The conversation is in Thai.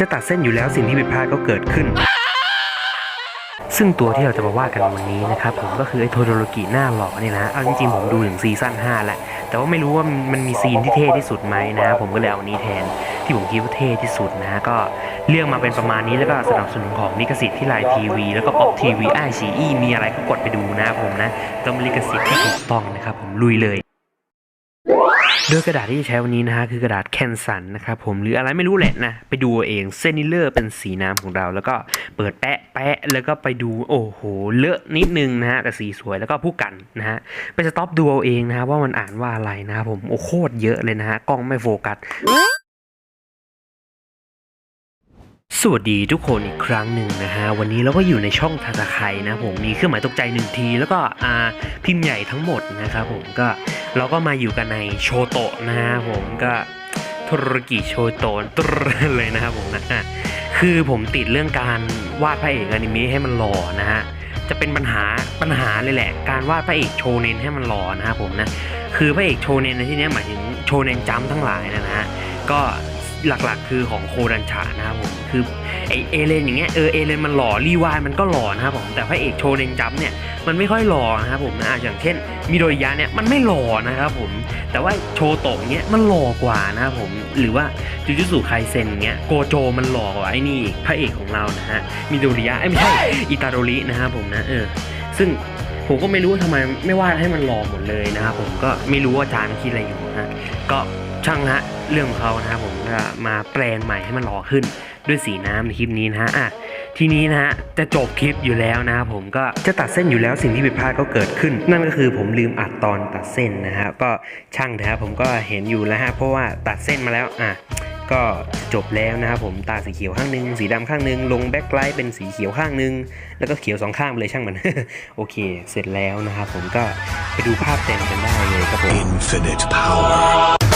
จะตัดเส้นอยู่แล้วสิ่งที่ผิดพลาดก็เกิดขึ้น ซึ่งตัวที่เราจะมาว่ากันวันนี้นะครับผมก็คือไอ้โทโดโรกิหน้าหล่อเนี่ยนะเอาจริงๆผมดูถึงซีซั่น5แล้วแต่ว่าไม่รู้ว่ามันมีซีนที่เท่ที่สุดไหมนะผมก็เลยเอาอันนี้แทนที่ผมคิดว่าเท่ที่สุดนะก็เรื่องมาเป็นประมาณนี้แล้วก็สนับสนุนของลิขสิทธิ์ที่ไลน์ทีวีแล้วก็ป๊อปทีวีไอซีอีมีอะไรก็กดไปดูนะผมนะต้องลิขสิทธิ์ที่ถูกต้องนะครับผมลุยเลย โดยกระดาษที่ใช้วันนี้นะฮะคือกระดาษแคนสันนะครับผมหรืออะไรไม่รู้แหละนะ ไปดูเองเซนิเลอร์เป็นสีน้ำของเรา แล้วก็เปิดแปะแปะแล้วก็ไปดูโอ้โหเลอะนิดนึงนะฮะแต่สีสวยแล้วก็ผู้กันนะฮะไปสต็อปดูเอาเองนะฮะว่ามันอ่านว่าอะไรนะครับผมโอ้โคตรเยอะเลยนะฮะกล้องไม่โฟกัสสวัสดีทุกคนอีกครั้งหนึ่งนะฮะ วันนี้เราก็อยู่ในช่องทาตาไคนะผมมีเครื่องหมายตกใจหนึ่งที แล้วก็อ่าพิมพ์ใหญ่ทั้งหมดนะครับผมก็ เราก็มาอยู่กันในโชโตะนะฮะผมก็ธุรกิจโชโตะตรเลยนะครับผมนะคือผมติดเรื่องการวาดพระเอกอนิเมะให้มันหล่อนะฮะจะเป็นปัญหาปัญหาเลยแหละ การวาดพระเอกโชเนนให้มันหล่อนะครับผมนะคือพระเอกโชเนนในที่นี้หมายถึงโชเนนจัมทั้งหลายนะฮะก็ หลักๆ คือของโคดันชานะครับผมคือไอเอเลนอย่างเงี้ยเออเอเลนมันหล่อรีวายมันก็หล่อนะครับผมแต่พระเอกโชเนนจัมป์เนี่ยมันไม่ค่อยหล่อนะครับผมนะอะอย่างเช่นมิโดริยะเนี่ยมันไม่หล่อนะครับผมแต่ว่าโชโตะเนี้ยมันหล่อกว่านะครับผมหรือว่าจูจูสุไคเซนเงี้ยโกโจมันหล่อกว่าไอ้นี่อีกพระเอกของเรานะฮะมิโดริยะเอ้ยไม่ใช่อิตาโดรินะครับผมนะเออซึ่งผมก็ไม่รู้ว่าทำไมไม่วาดให้มันหล่อหมดเลยนะครับผมก็ไม่รู้ว่าอาจารย์คิดอะไรอยู่นะฮะก็ ช่างฮะเรื่องของเขานะครับผมก็มาแปลงใหม่ให้มันหล่อขึ้นด้วยสีน้ำในคลิปนี้นะฮะอะทีนี้นะฮะจะจบคลิปอยู่แล้วนะครับผมก็จะตัดเส้นอยู่แล้วสิ่งที่ผิดพลาดก็เกิดขึ้น นั่นก็คือผมลืมอัดตอนตัดเส้นนะฮะก็ช่างเถอะครับผมก็เห็นอยู่แล้วฮะเพราะว่าตัดเส้นมาแล้วอะก็จบแล้วนะครับผมตาสีเขียวข้างหนึง สีดำข้างหนึง ลงแบ็คไลท์เป็นสีเขียวข้างหนึง แล้วก็เขียวสองข้างไปเลยช่างมัน โอเค เสร็จแล้วนะครับผมก็ไปดูภาพเต็มกันได้เลยครับผม Infinite power.